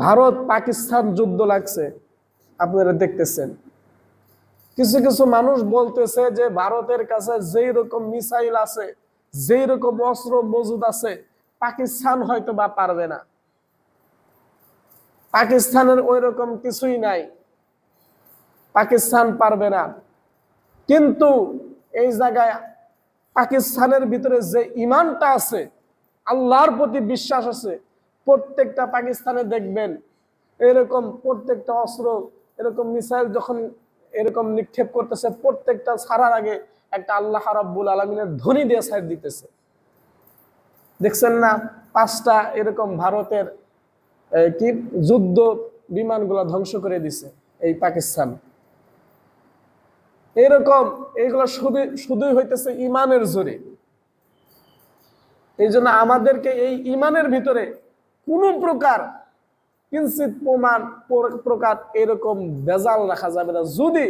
ভারত পাকিস্তান যুদ্ধ লাগছে। আপনারা দেখতেছেন। কিছু কিছু মানুষ বলতেছে যে ভারতের কাছে যেই রকম মিসাইল আছে, যেই রকম অস্ত্র মজুদ আছে, পাকিস্তান হয়তো বা পারবে না। পাকিস্তানের ওই রকম কিছুই নাই। পাকিস্তান পারবে না। কিন্তু এই জায়গায় পাকিস্তানের ভিতরে যে ইমানটা আছে, আল্লাহর প্রতি বিশ্বাস আছে প্রত্যেকটা পাকিস্তানে দেখবেন, এরকম প্রত্যেকটা অস্ত্র, এরকম মিসাইল যখন এরকম নিক্ষেপ করতেছে, প্রত্যেকটা ছাড়ার আগে একটা আল্লাহ রাব্বুল আলমিনের ধ্বনি দিয়ে সাইড দিতেছে। দেখছেন না, পাঁচটা এরকম ভারতের কি, যুদ্ধ বিমানগুলো ধ্বংস করে দিছে এই পাকিস্তান। এরকম এইগুলো শুধু, শুধুই হইতেছে ইমানের জোরে। এই জন্য আমাদেরকে এই ইমানের ভিতরে কোনো প্রকার কিঞ্চিত প্রমাণ প্রকার এরকম বেজাল রাখা যাবে না। যদি